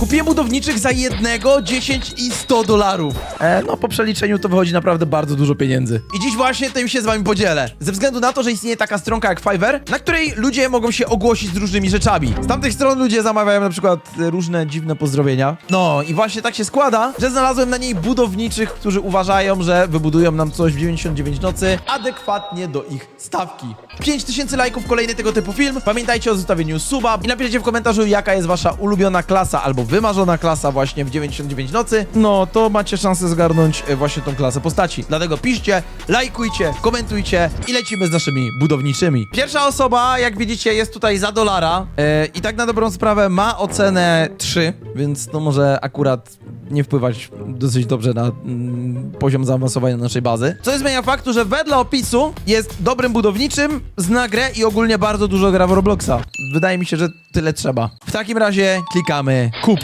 Kupiłem budowniczych za jednego, 10 i 100 dolarów. E, no po przeliczeniu to wychodzi naprawdę bardzo dużo pieniędzy. I dziś właśnie tym się z wami podzielę. Ze względu na to, że istnieje taka stronka jak Fiverr, na której ludzie mogą się ogłosić z różnymi rzeczami. Z tamtych stron ludzie zamawiają na przykład różne dziwne pozdrowienia. No i właśnie tak się składa, że znalazłem na niej budowniczych, którzy uważają, że wybudują nam coś w 99 nocy adekwatnie do ich stawki. 5000 lajków, kolejny tego typu film. Pamiętajcie o zostawieniu suba i napiszcie w komentarzu, jaka jest wasza ulubiona klasa albo wymarzona klasa właśnie w 99 nocy. No to macie szansę zgarnąć e, właśnie tą klasę postaci. Dlatego piszcie, lajkujcie, komentujcie i lecimy z naszymi budowniczymi. Pierwsza osoba, jak widzicie, jest tutaj za dolara e, i tak na dobrą sprawę ma ocenę 3, więc to może akurat nie wpływać dosyć dobrze na mm, poziom zaawansowania naszej bazy. Co nie zmienia faktu, że wedle opisu jest dobrym budowniczym, zna grę i ogólnie bardzo dużo gra w Robloxa. Wydaje mi się, że tyle trzeba. W takim razie klikamy kup.